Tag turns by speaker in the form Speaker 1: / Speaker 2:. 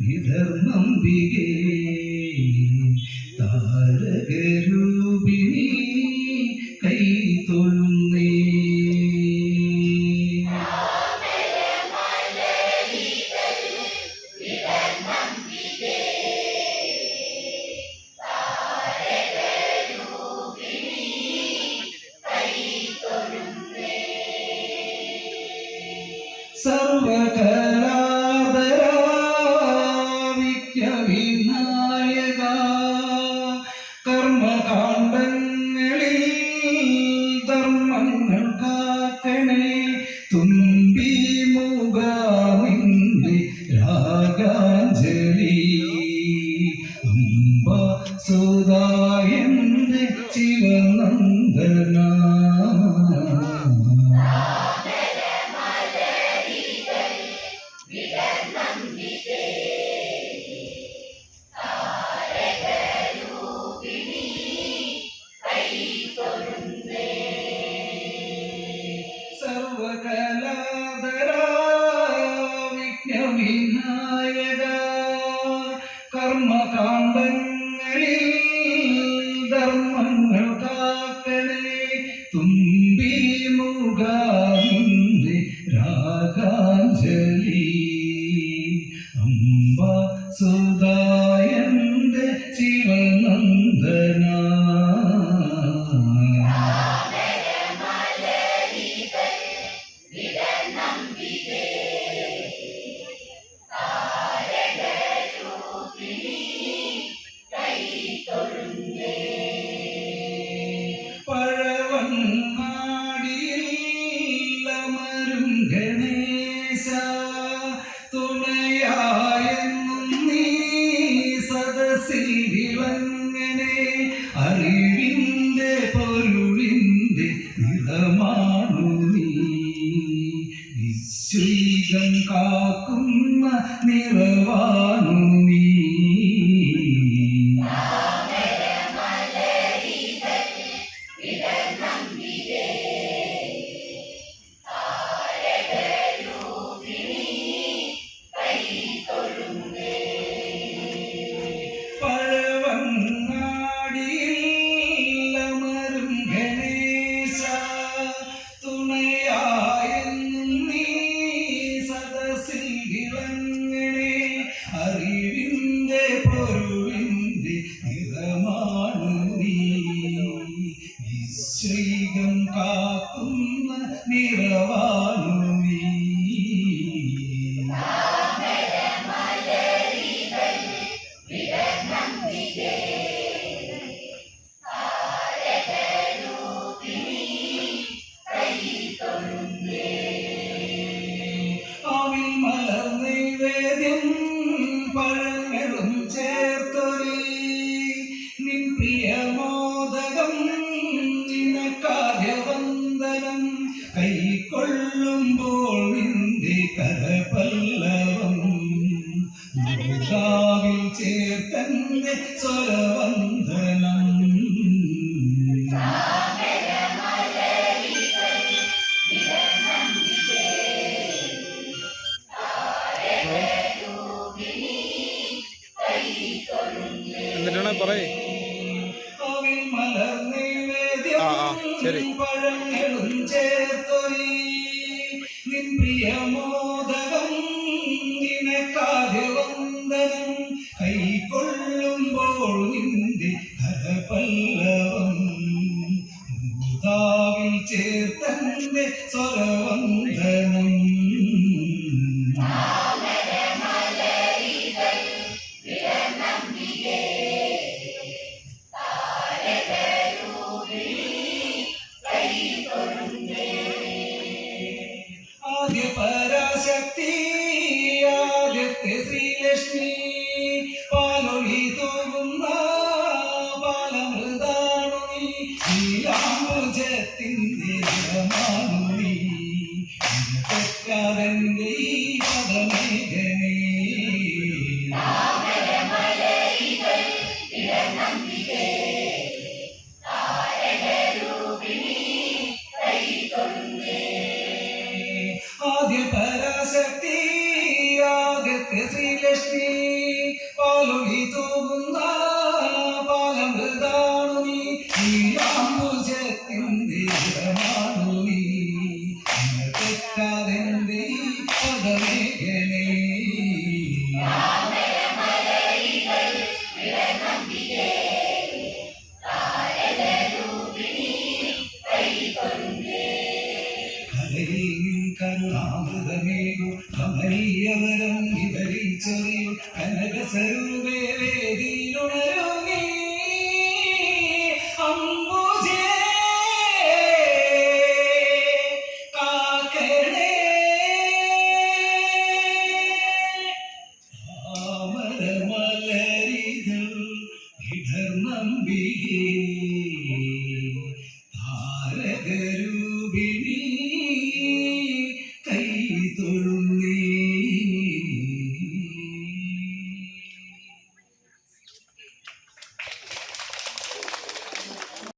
Speaker 1: വിധർന്നംബികേ താരകരൂപിണി കൈ തൊഴുന്നേ. സർവകലാതരാവിജ്ഞവിനായക കർമ്മകാണ്ഡങ്ങളിൽ ധർമ്മങ്ങൾ കാക്കണേ. തുമ്പി മുഖാനിന്റെ രാഗാഞ്ജലി സർവകലാതരാവിജ്ഞവിനായക കർമ്മകാണ്ഡങ്ങളിൽ ധർമ്മങ്ങൾ കാക്കണേ തുമ്പി മുഖാന്റെ രാഗാഞ്ജലി. അംബ സുതായന്റെ കാക്കുന്ന നിറവാണു വിശ്രീകം കാക്കുന്ന നിറവാണു സ്വരവന്ദനം
Speaker 2: എന്നിട്ടാണ് പറയേ? ആ, ശരി.
Speaker 1: പഴങ്ങളും ചേർത്തൊരി നിൻ പ്രിയമോദകം ആദ്യ പരാശക്തി ആദ്യത്തെ ശ്രീലക്ഷ്മി. കലയിൽ കരുണാമൃതമേകു കമലീയവരം വിവരിച്ചറിയു കനക